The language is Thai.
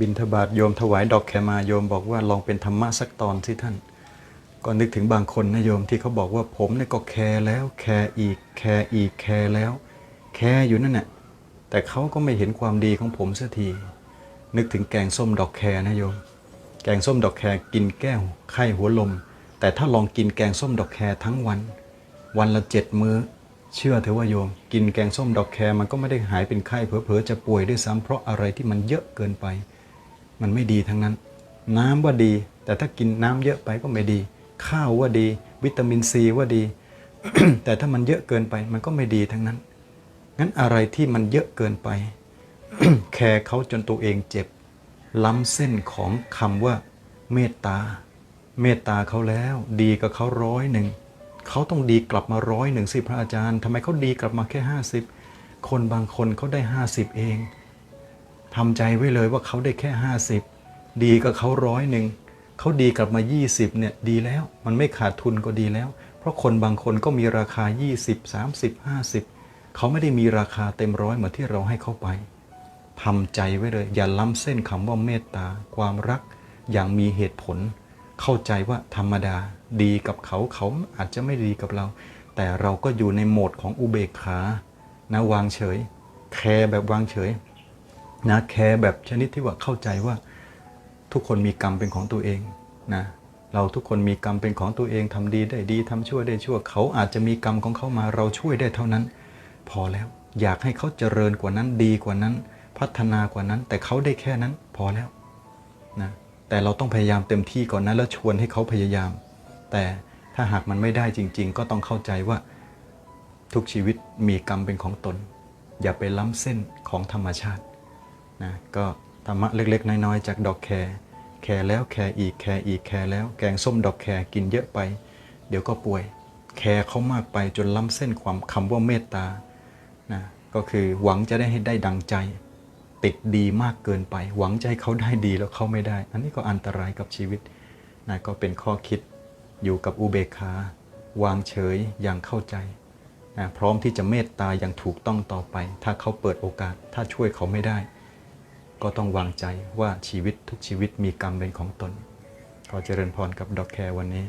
บินทบาทโยมถวายดอกแคมาโยมบอกว่าลองเป็นธรรมะสักตอนสิท่าน ก็นึกถึงบางคนนะโยมที่เขาบอกว่าผมเนี่ยก็แคร์แล้วแคร์อีกแคร์อีกแคร์แล้ว แคร์อยู่นั่นแหละแต่เขาก็ไม่เห็นความดีของผมสักทีนึกถึงแกงส้มดอกแคร์นะโยม แกงส้มดอกแคร์กินแก้วไข้หัวลม แต่ถ้าลองกินแกงส้มดอกแคร์ทั้งวัน วันละเจ็ดมื้อ เชื่อเถอะว่าโยม กินแกงส้มดอกแคร์มันก็ไม่ได้หายเป็นไข้เผลอๆจะป่วยด้วยซ้ำเพราะอะไรที่มันเยอะเกินไป มันไม่ดีทั้งนั้น น้ำว่าดี แต่ถ้ากินน้ำเยอะไปก็ไม่ดี ข้าวว่าดี วิตามินซีว่าดี แต่ถ้ามันเยอะเกินไปมันก็ไม่ดีทั้งนั้น งั้นอะไรที่มันเยอะเกินไป แคร์เขาจนตัวเองเจ็บ ล้ำเส้นของคำว่า เมตตา เมตตาเขาแล้ว ดีกับเขาร้อยหนึ่งเขาต้องดีกลับมาร้อยหนึ่งสิพระอาจารย์ทำไมเขาดีกลับมาแค่ห้าสิบคนบางคนเขาได้ห้าสิบเอง ทำใจไว้เลยว่าเขาได้แค่ 50 ดีกับเขาร้อยหนึ่งเขาดีกลับมา 20เนี่ยดีแล้วมันไม่ขาดทุนก็ดีแล้ว เพราะคนบางคนก็มีราคา 20 30 50 เขาไม่ได้มีราคาเต็มร้อยเหมือนที่เราให้เขาไปทำใจไว้เลย อย่าล้ำเส้นคำว่าเมตตา ความรักอย่างมีเหตุผล เข้าใจว่าธรรมดา ดีกับเขาเขาอาจจะไม่ดีกับเรา แต่เราก็อยู่ในโหมดของอุเบกขานะวางเฉย แคร์แบบวางเฉย นะแคร์แบบชนิดที่ว่าเข้าใจว่าทุกคนมีกรรมเป็นของตัวเองนะเราทุกคนมีกรรมเป็นของตัวเองทำดีได้ดีทำชั่วได้ชั่ว เขาอาจจะมีกรรมของเขามาเราช่วยได้เท่านั้น พอแล้วอยากให้เขาเจริญกว่านั้นดีกว่านั้น พัฒนากว่านั้น แต่เขาได้แค่นั้นพอแล้วนะแต่เราต้องพยายามเต็มที่ก่อนนะแล้วชวนให้เขาพยายาม แต่ถ้าหากมันไม่ได้จริง ๆ ก็ต้องเข้าใจว่าทุกชีวิตมีกรรมเป็นของตน อย่าไปล้ำเส้นของธรรมชาติ นะก็ธรรมะเล็ก ๆ น้อย ๆ จากดอกแคร์แคร์แล้วแคร์อีกแคร์อีกแคร์แล้วแกงส้มดอกแคร์กินเยอะไป เดี๋ยวก็ป่วย แคร์เขามากไปจนล้ำเส้นความคำว่าเมตตานะก็คือหวังจะได้ให้ได้ดังใจ ติดดีมากเกินไป หวังจะให้เขาได้ดีแล้วเขาไม่ได้ อันนี้ก็อันตรายกับชีวิตนะก็เป็นข้อคิดอยู่กับอุเบกขาวางเฉยอย่างเข้าใจนะพร้อมที่จะเมตตาอย่างถูกต้องต่อไป ถ้าเขาเปิดโอกาสถ้าช่วยเขาไม่ได้ ก็ต้องวางใจว่าชีวิตทุกชีวิตมีกรรมเป็นของตน ขอเจริญพรกับดอกแคร์วันนี้